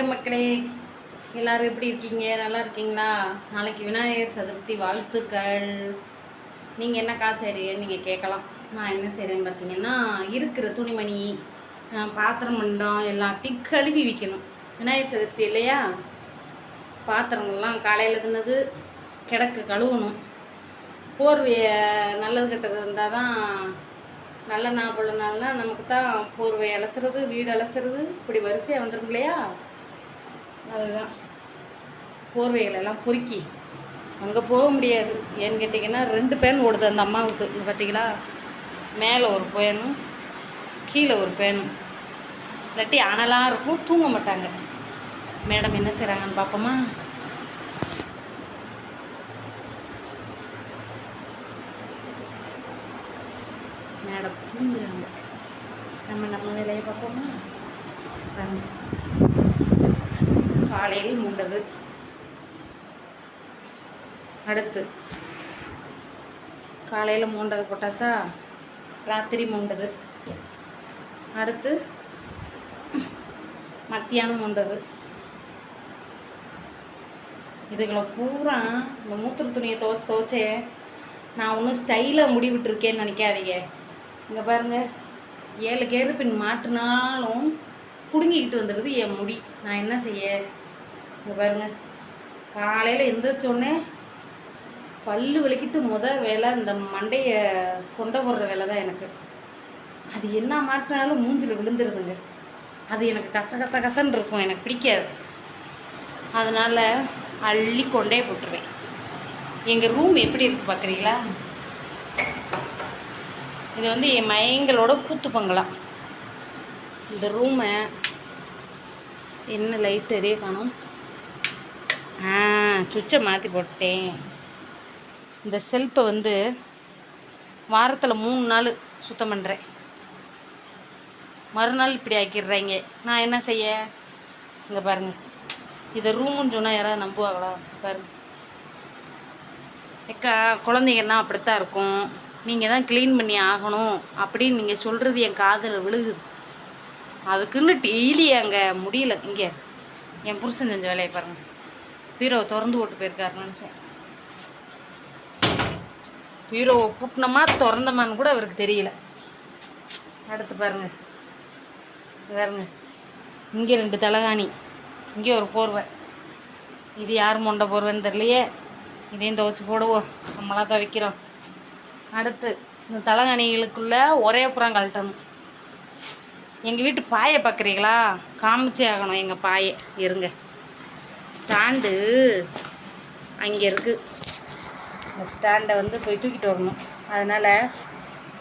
வணக்கம் மக்களே. எல்லாரும் எப்படி இருக்கீங்க? நல்லா இருக்கீங்களா? நாளைக்கு விநாயகர் சதுர்த்தி வாழ்த்துக்கள். நீங்கள் என்ன காய்ச்சறீங்கன்னு நீங்கள் கேட்கலாம். நான் என்ன செய்கிறேன்னு பார்த்தீங்கன்னா இருக்கிற துணிமணி பாத்திரம் மண்டம் எல்லாத்தையும் கழுவி வைக்கணும். விநாயகர் சதுர்த்தி இல்லையா? பாத்திரங்கள்லாம் காலையில் தின்னது கிடக்கு கழுவணும். போர்வையை நல்லது கெட்டது இருந்தால் தான் நல்ல நாள் நாள்னா நமக்கு தான் போர்வை அலசுறது வீடு அலசுறது இப்படி வரிசையாக வந்துடும் இல்லையா? அதுதான். போர்வைகளெல்லாம் பொறுக்கி. அங்கே போக முடியாது. ஏன்னு கேட்டிங்கன்னா ரெண்டு பேன் ஓடுது அந்த அம்மாவுக்கு. இங்கே பார்த்தீங்களா மேலே ஒரு பேனும் கீழே ஒரு பேனும் இல்லாட்டி அனலாக இருக்கும் தூங்க மாட்டாங்க. மேடம் என்ன செய்கிறாங்கன்னு பார்ப்போமா மேடம் தூங்குறாங்க. நம்ம நம்ம வேலையை பார்ப்போமா காலையில் மூண்டது. அடுத்து. காலையில் மூண்டது போட்டாச்சா? ராத்திரி மூண்டது. அடுத்து. மத்தியானம் மூண்டது. இதுகளை பூரா இந்த மூத்திர துணியை துவச்சி துவச்சே நான் ஒன்றும் ஸ்டைலாக முடி விட்டுருக்கேன்னு நினைக்காதீங்க. இங்கே பாருங்க. ஏழு கேரு பின் மாட்டினாலும் பிடுங்கிக்கிட்டு வந்துடுது என் முடி. நான் என்ன செய்ய? இங்கே பாருங்கள் காலையில் எந்திரிச்சோடனே பல்லு விளக்கிட்டு முத வேலை இந்த மண்டையை கொண்ட போடுற வேலை தான் எனக்கு. அது என்ன மாட்டினாலும் மூஞ்சில் விழுந்துருதுங்க. அது எனக்கு கச கச கசன்னு இருக்கும் எனக்கு பிடிக்காது. அதனால் அள்ளி கொண்டே போட்டுருவேன். எங்கள் ரூம் எப்படி இருக்குது பார்க்குறீங்களா இது வந்து என் மயங்களோட கூத்து பங்களா. இந்த ரூமை என்ன லைட் எரிய காணும். ஆ சுவிட்சை மாற்றி போட்டேன். இந்த செல்ஃபை வந்து வாரத்தில் மூணு நாள் சுத்தம் பண்ணுறேன் மறுநாள் இப்படி ஆக்கிடுறாங்க நான் என்ன செய்ய? இங்கே பாருங்கள் இதை ரூமுன்னு சொன்னால் யாராவது நம்புவாங்களா? பாருங்கள் எக்கா குழந்தைங்கன்னா அப்படித்தான் இருக்கும். நீங்கள் தான் க்ளீன் பண்ணி ஆகணும். அப்படின்னு நீங்கள் சொல்கிறது என் காதில் விழுகுது. அதுக்குன்னு டெய்லி அங்கே முடியல. இங்கே என் புருஷன் செஞ்ச வேலையை பாருங்கள் பீரோவை திறந்து போட்டு போயிருக்காரு மனுஷன் பீரோவை பூட்டினமா திறந்தமான்னு கூட அவருக்கு தெரியல. அடுத்து பாருங்க. பாருங்க. இங்கே ரெண்டு தலகாணி. இங்கே ஒரு போர்வை. இது யார் மொண்டை போர்வைன்னு தெரியலையே. இதையும் துவைச்சி போடுவோம். நம்மளாக துவைக்கிறோம். அடுத்து இந்த தலகாணிகளுக்குள்ளே ஒரே புறம் கழட்டணும். எங்கள் வீட்டு பாயை பார்க்குறீங்களா காமிச்சே ஆகணும் எங்கள் பாயை. இருங்க. ஸ்டாண்டு அங்கே இருக்குது அந்த ஸ்டாண்டை வந்து போய் தூக்கிட்டு வரணும். அதனால்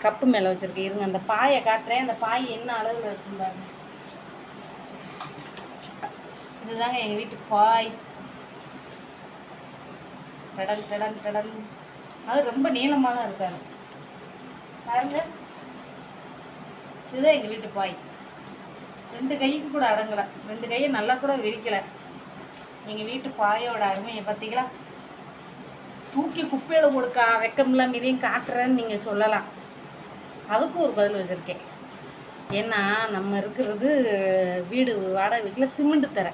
கப்பு மேலே வச்சுருக்கேன். இருங்க அந்த பாயை காட்டுறேன். அந்த பாய் என்ன அளவில் இருக்கும் பாருங்க. இதுதாங்க எங்கள் வீட்டு பாய். டடன் டடன் டடன். அது ரொம்ப நீளமாக தான் இருக்காது பாருங்க. இதுதான் எங்கள் வீட்டு பாய். ரெண்டு கைக்கு கூட அடங்கலை. ரெண்டு கையை நல்லா கூட விரிக்கலை. எங்கள் வீட்டு பாயோட அருமையை பார்த்தீங்களா? தூக்கி குப்பையில் கொடுக்கா வெக்கம் இல்லாம இதையும் காட்டுறேன்னு நீங்கள் சொல்லலாம். அதுக்கும் ஒரு பதில் வச்சுருக்கேன். ஏன்னா நம்ம இருக்கிறது வீடு வாடகை வீட்டில் சிமெண்ட்டு தர.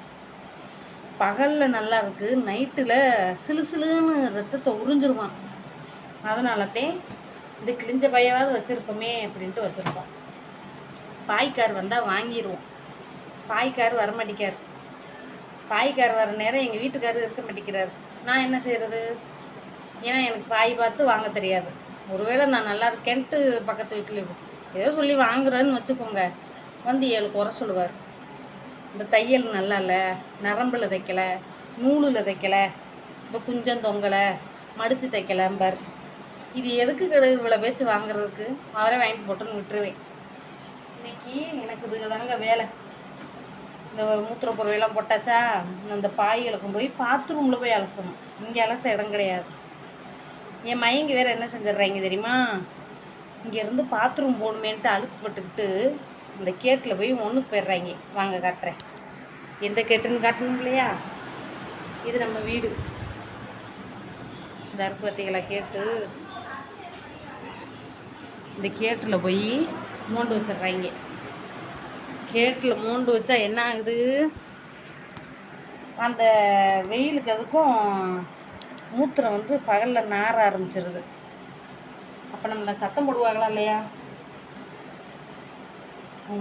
பகலில் நல்லா இருக்குது நைட்டில் சிலு சிலுன்னு ரத்தத்தை உறிஞ்சிருவான். அதனாலத்தே இந்த கிழிஞ்ச பையாவது வச்சுருப்போமே அப்படின்ட்டு வச்சுருப்போம். பாய்க்கார் வந்தால் வாங்கிடுவோம் பாய்க்கார் வரமாட்டேக்கார் பாய்க்கார் வர நேரம் எங்கள் வீட்டுக்காரர் இருக்க மாட்டேங்கிறார். நான் என்ன செய்கிறது ஏன்னா எனக்கு பாய் பார்த்து வாங்க தெரியாது. ஒருவேளை நான் நல்லா இருக்கேன்ட்டு பக்கத்து வீட்டில் ஏதோ சொல்லி வாங்குறேன்னு வச்சுக்கோங்க. வந்து ஏழு குறை சொல்லுவார். இந்த தையல் நல்லா இல்லை நரம்பில் தைக்கலை நூலில் தைக்கலை இப்போ குஞ்சம் தொங்கலை மடித்து தைக்கலம்பார். இது எதுக்கு கிடை இவ்வளோ பேச்சு வாங்குறதுக்கு? அவரே வாங்கிட்டு போட்டுன்னு விட்டுருவேன். இன்னைக்கு எனக்கு இதுக்கு தாங்க வேலை. இந்த மூத்திர பொருளையெல்லாம் போட்டாச்சா? அந்த பாய் இலக்கம் போய் பாத்ரூமில் போய் அலசணும். இங்கே அலச இடம் கிடையாது. என் மயங்கி வேறு என்ன செஞ்சிடுறாங்க தெரியுமா? இங்கேருந்து பாத்ரூம் போகணுமேன்ட்டு அழுத்துப்பட்டுக்கிட்டு இந்த கேட்டில் போய் ஒன்றுக்கு போயிடுறாங்க. வாங்க காட்டுறேன். எந்த கேட்டுன்னு காட்டணும் இல்லையா? இது நம்ம வீடு. இந்த அருக்கு கேட்டு இந்த கேட்டில் போய் மோண்டு வச்சிடுறாங்க. கேட்டில் மூண்டு வச்சா என்ன ஆகுது? அந்த வெயிலுக்கு அதுக்கும் மூத்திரம் வந்து பகலில் நார ஆரம்பிச்சிருது. அப்போ நம்மளை சத்தம் போடுவாங்களா இல்லையா?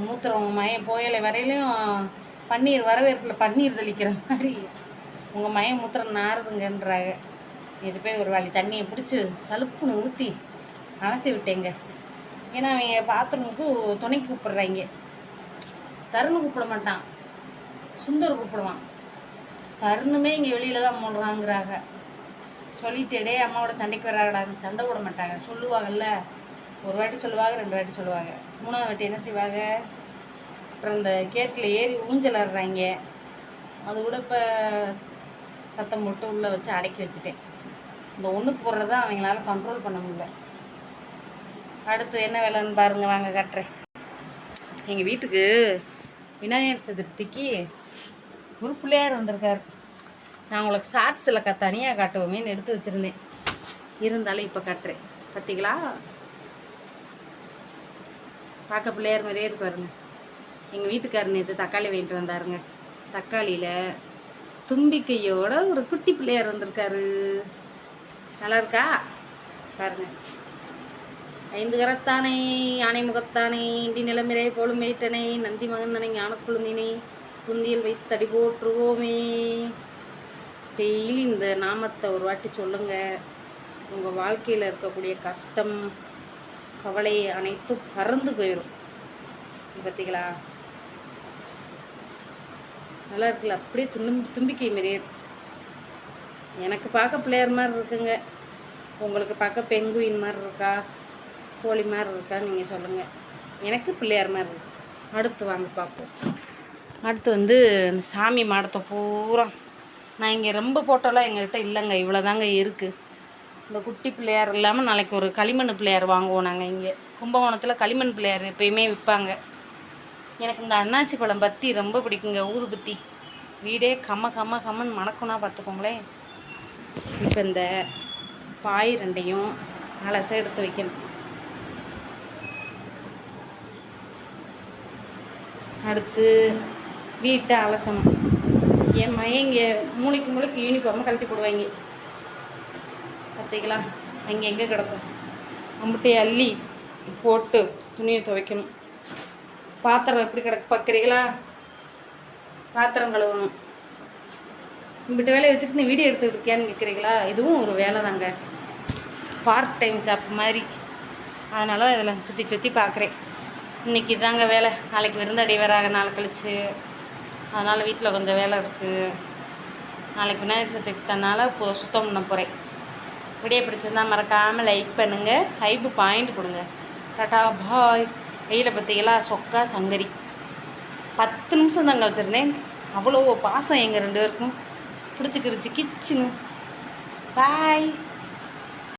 மூத்திரம் மயம் புயலை வரையிலையும் பன்னீர் வரவேற்பில் பன்னீர் தெளிக்கிற மாதிரி. உங்கள் மயம் மூத்திரம் நாறுதுங்கன்றாங்க. இது போய் ஒரு வாளி தண்ணியை பிடிச்சி சலுப்புன்னு ஊற்றி அலசி விட்டேங்க. ஏன்னா அவங்க பாத்ரூமுக்கு துணைக்கு கூப்பிடுறாங்க. தருணு கூப்பிட மாட்டான். சுந்தர் கூப்பிடுவான். தருணுமே இங்கே வெளியில் தான் போடுறாங்கிறாங்க சொல்லிட்டேடே அம்மாவோட சண்டைக்கு வராங்கடா சண்டை போட மாட்டாங்க. சொல்லுவாங்கல்ல. ஒரு வாட்டி சொல்லுவாங்க ரெண்டு வாட்டி சொல்லுவாங்க. மூணாவது வாட்டி என்ன செய்வாங்க? அப்புறம் இந்த கேட்டில் ஏறி ஊஞ்சல் ஆடுறாங்க. அது கூட இப்போ சத்தம் போட்டு உள்ளே வச்சு அடக்கி வச்சுட்டேன். இந்த ஒன்றுக்கு போடுறது தான் அவங்களால கண்ட்ரோல் பண்ண முடியல. அடுத்து என்ன வேலைன்னு பாருங்க. வாங்க கட்டுறேன். எங்கள் வீட்டுக்கு விநாயகர் சதுர்த்திக்கு ஒரு பிள்ளையார் வந்திருக்கார். நான் உங்களுக்கு ஷார்ட்ஸில் க தனியாக காட்டுவோமேன்னு எடுத்து வச்சுருந்தேன். இருந்தாலும் இப்போ காட்டுறேன். பார்த்தீங்களா பார்க்க பிள்ளையார் மாதிரியே இருப்பாருங்க எங்கள் வீட்டுக்காரர் நேற்று தக்காளி வாங்கிட்டு வந்தாருங்க. தக்காளியில் தும்பிக்கையோட ஒரு குட்டி பிள்ளையார் வந்திருக்காரு. நல்லா இருக்கா? பாருங்கள் ஐந்து கரத்தானை யானை முகத்தானை இண்டி நிலமிரை போலும் நந்தி மகந்தனை ஞானக்குழுந்தினை குந்தியில் அடி போற்றுவோமே. டெய்லி இந்த நாமத்தை ஒரு வாட்டி சொல்லுங்க. உங்கள் வாழ்க்கையில் இருக்கக்கூடிய கஷ்டம் கவலை அனைத்தும் பறந்து போயிடும் பார்த்தீங்களா நல்லா இருக்குல்ல? அப்படியே துண்டும் தும்பிக்கை மாரியே இருக்கு. எனக்கு பார்க்க பிள்ளையார் மாதிரி இருக்குங்க. உங்களுக்கு பார்க்க பெங்குயின் மாதிரி இருக்கா? கோழி மாதிரி இருக்கான்னு நீங்கள் சொல்லுங்கள் எனக்கு பிள்ளையார் மாதிரி இருக்கு. அடுத்து வாங்க பார்ப்போம். அடுத்து வந்து இந்த சாமி மாடத்தை பூரா நான் இங்கே ரொம்ப ஃபோட்டோலாம் எங்கள்கிட்ட இல்லைங்க. இவ்வளோ தாங்க இருக்குது இந்த குட்டி பிள்ளையார் இல்லாமல் நாளைக்கு ஒரு களிமண் பிள்ளையார் வாங்குவோம் நாங்கள் இங்கே. கும்பகோணத்தில் களிமண் பிள்ளையார் எப்பயுமே விற்பாங்க. எனக்கு இந்த அண்ணாச்சி பழம் பத்தி ரொம்ப பிடிக்குங்க. ஊதுபத்தி வீடே கம்ம கம்ம கம்மன்னு மணக்குனா பார்த்துக்கோங்களேன். இப்போ இந்த பாய் ரெண்டையும் அலச எடுத்து வைக்கணும். அடுத்து வீட்டை அலசணும் என் மையன் இங்கே மூளைக்கு மூளைக்கு யூனிஃபார்மை கழட்டி போடுவாங்க. பார்த்தீங்களா அங்கே எங்கே கிடக்கும்? அம்புட்டையை அள்ளி போட்டு துணியை துவைக்கணும். பாத்திரம் எப்படி கிடக்கு பார்க்குறீங்களா பாத்திரம் கழுவணும். இம்பிட்டு வேலையை வச்சுட்டு நீ வீடியோ எடுத்துக்கிட்டு இருக்கியான்னு கேட்குறீங்களா இதுவும் ஒரு வேலை தாங்க பார்ட் டைம் ஜாப் மாதிரி. அதனால இதில் சுற்றி சுற்றி பார்க்குறேன் இன்றைக்கி தாங்க வேலை. நாளைக்கு விருந்தாடி வராங்க நாள் கழிச்சு. அதனால் வீட்டில் கொஞ்சம் வேலை இருக்குது நாளைக்கு விநாயகர் சதுர்த்தினால இப்போ சுத்தம் பண்ண போகிறேன் வீடியோ பிடிச்சிருந்தா மறக்காமல் லைக் பண்ணுங்கள் ஹைப்பு பாயிண்ட் கொடுங்க. Tata bye. வெயில் பார்த்தீங்களா சொக்கா சங்கரி. பத்து நிமிஷம் தாங்க வச்சுருந்தேன். அவ்வளோ பாசம் எங்கள் ரெண்டு பேருக்கும். பிடிச்சிக்கிருச்சு கிச்சுன்னு. பாய்